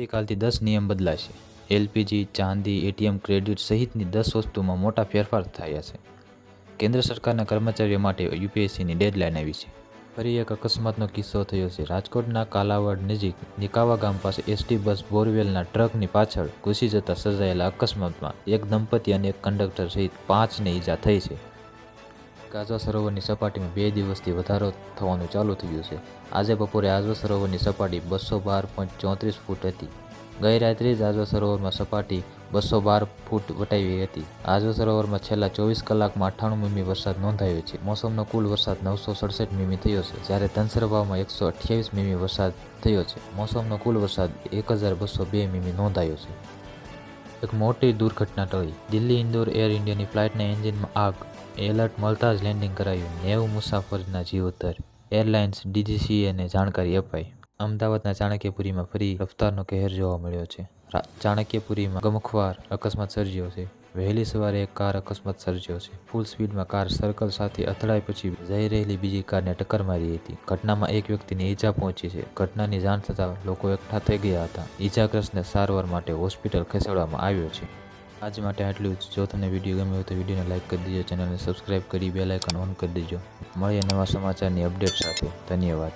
આવતીકાલથી દસ નિયમ બદલાશે. એલપીજી, ચાંદી, એટીએમ, ક્રેડિટ સહિતની દસ વસ્તુમાં મોટા ફેરફાર થયા છે. કેન્દ્ર સરકારના કર્મચારીઓ માટે યુપીએસસીની ડેડલાઇન આવી છે. ફરી એક અકસ્માતનો કિસ્સો થયો છે. રાજકોટના કાલાવાડ નજીક નિકાવા ગામ પાસે એસટી બસ બોરવેલના ટ્રકની પાછળ ઘૂસી જતા સર્જાયેલા અકસ્માતમાં એક દંપતી અને એક કંડક્ટર સહિત પાંચને ઈજા થઈ છે. ગાઝા સરોવરની સપાટીમાં બે દિવસથી વધારો થવાનું ચાલુ થયું છે. આજે બપોરે આજવા સરોવરની સપાટી બસો બાર પોઈન્ટ ચોત્રીસ ફૂટ હતી. ગઈ રાત્રે જ આજવા સરોવરમાં સપાટી બસો બાર ફૂટ વટાવી હતી. આજવા સરોવરમાં છેલ્લા ચોવીસ કલાકમાં અઠ્ઠાણું મીમી વરસાદ નોંધાયો છે. મોસમનો કુલ વરસાદ નવસો સડસઠ મીમી થયો છે, જ્યારે ધનસરવામાં એકસો અઠ્યાવીસ મીમી વરસાદ થયો છે. મોસમનો કુલ વરસાદ એક હજાર બસો બે મીમી નોંધાયો છે. એક મોટી દુર્ઘટના ટળી. દિલ્હી ઇન્દોર એર ઇન્ડિયાની ફ્લાઇટના એન્જિનમાં આગ. એલર્ટ મળતા જ લેન્ડિંગ કરાયું. નેવું મુસાફરના જીવોતર એરલાઇન્સ ડીજીસીએને જાણકારી અપાઈ. અમદાવાદના ચાણક્યપુરીમાં ફરી રફતારનો કહેર જોવા મળ્યો છે. ચાણક્યપુરીમાં ગમખવાર અકસ્માત સર્જ્યો છે. વહેલી સવારે એક કાર અકસ્માત સર્જ્યો છે. ફૂલ સ્પીડમાં કાર સર્કલ સાથે અથડાઈ પછી જઈ રહેલી બીજી કારને ટક્કર મારી હતી. ઘટનામાં એક વ્યક્તિને ઈજા પહોંચી છે. ઘટનાની જાણ થતાં લોકો એકઠા થઈ ગયા હતા. ઈજાગ્રસ્તને સારવાર માટે હોસ્પિટલ ખસેડવામાં આવ્યો છે. આજ માટે આટલું જ. જો તમને વીડિયો ગમ્યો હોય તો વિડીયોને લાઇક કરી દેજો, ચેનલને સબસ્ક્રાઇબ કરી બે લાઇકન ઓન કરી દેજો. મળીએ નવા સમાચારની અપડેટ સાથે. ધન્યવાદ.